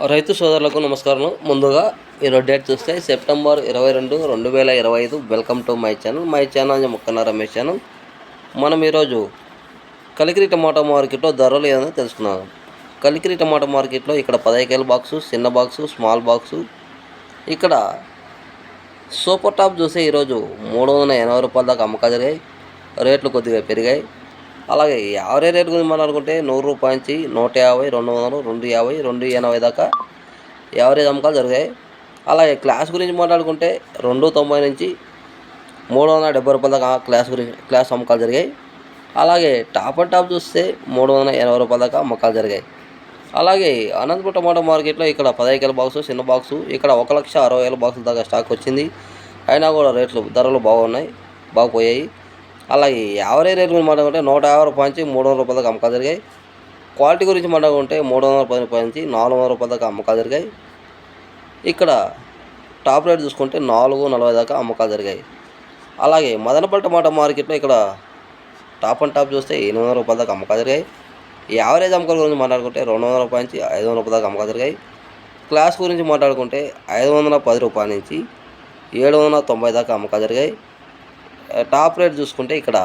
రైతు సోదరులకు నమస్కారం ముందుగా ఈరోజు డేట్ చూస్తే సెప్టెంబర్ ఇరవై రెండు రెండు వేల ఇరవై ఐదు. Welcome to my channel my channel Mukkanna Ramesh channel మనం ఈరోజు కలికిరి టమాటా మార్కెట్లో ధరలు ఏదో తెలుసుకున్నాం కలికిరి టమాటా మార్కెట్లో ఇక్కడ పదహైకేల బాక్సు చిన్న బాక్సు స్మాల్ బాక్సు ఇక్కడ సూపర్ టాప్ చూస్తే ఈరోజు మూడు వందల ఎనభై రూపాయల దాకా అమ్మకాలు జరిగాయి. రేట్లు కొద్దిగా పెరిగాయి. అలాగే యావరేజ్ రేట్ గురించి మాట్లాడుకుంటే నూరు రూపాయల నుంచి నూట యాభై రెండు వందలు రెండు యాభై రెండు ఎనభై దాకా యావరేజ్ అమ్మకాలు జరిగాయి. అలాగే క్లాస్ గురించి మాట్లాడుకుంటే రెండు తొంభై నుంచి మూడు వందల డెబ్బై రూపాయల దాకా క్లాస్ గురించి క్లాస్ అమ్మకాలు జరిగాయి. అలాగే టాప్ అండ్ టాప్ చూస్తే మూడు వందల ఎనభై రూపాయల దాకా అమ్మకాలు జరిగాయి. అలాగే అనంతపురం టమాటో మార్కెట్లో ఇక్కడ పదహైదు బాక్సు చిన్న బాక్సు ఇక్కడ ఒక లక్ష అరవై వేల బాక్సుల దాకా స్టాక్ వచ్చింది. అయినా కూడా రేట్లు ధరలు బాగున్నాయి బాగుపోయాయి అలాగే యావరేజ్ రేట్ గురించి మాట్లాడుకుంటే నూట యాభై రూపాయల నుంచి మూడు వందల రూపాయలకు అమ్మకాలు జరిగాయి. క్వాలిటీ గురించి మాట్లాడుకుంటే మూడు వందల పది రూపాయల నుంచి నాలుగు వందల రూపాయల దాకా అమ్మకాలు జరిగాయి. ఇక్కడ టాప్ రేట్ చూసుకుంటే నాలుగు నలభై దాకా అమ్మకాలు జరిగాయి. అలాగే మదనపల్లి టమాటా మార్కెట్లో ఇక్కడ టాప్ అండ్ టాప్ చూస్తే ఎనిమిది వందల రూపాయల దాకా అమ్మకాలు జరిగాయి. యావరేజ్ అమ్మకాల గురించి మాట్లాడుకుంటే రెండు వందల రూపాయల నుంచి ఐదు వందల రూపాయల దాకా అమ్మకాలు జరిగాయి. క్లాస్ గురించి మాట్లాడుకుంటే ఐదు వందల పది రూపాయల నుంచి ఏడు వందల తొంభై దాకా అమ్మకాలు జరిగాయి. టాప్ రేట్ చూసుకుంటే ఇక్కడ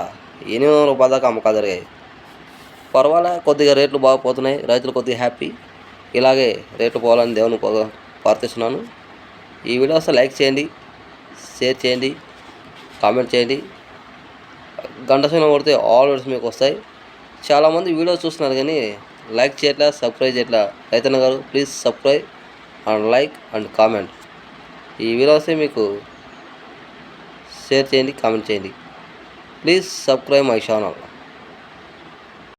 ఎనిమిది వందల రూపాయల దాకా అమ్మకాలు జరిగాయి. పర్వాలే కొద్దిగా రేట్లు బాగా పోతున్నాయి రైతులు కొద్దిగా హ్యాపీ. ఇలాగే రేట్లు పోవాలని దేవుని ప్రార్థిస్తున్నాను. ఈ వీడియో అసలు లైక్ చేయండి షేర్ చేయండి కామెంట్ చేయండి. గంట సమయం కొడితే ఆల్ వీడియోస్ మీకు వస్తాయి. చాలామంది వీడియోస్ చూస్తున్నారు కానీ లైక్ చేయట్లా సబ్స్క్రైబ్ చేయట్లా. రైతన్న గారు please subscribe and like and comment. ఈ వీడియో వస్తే మీకు షేర్ చేయండి కామెంట్ చేయండి. Please subscribe my channel.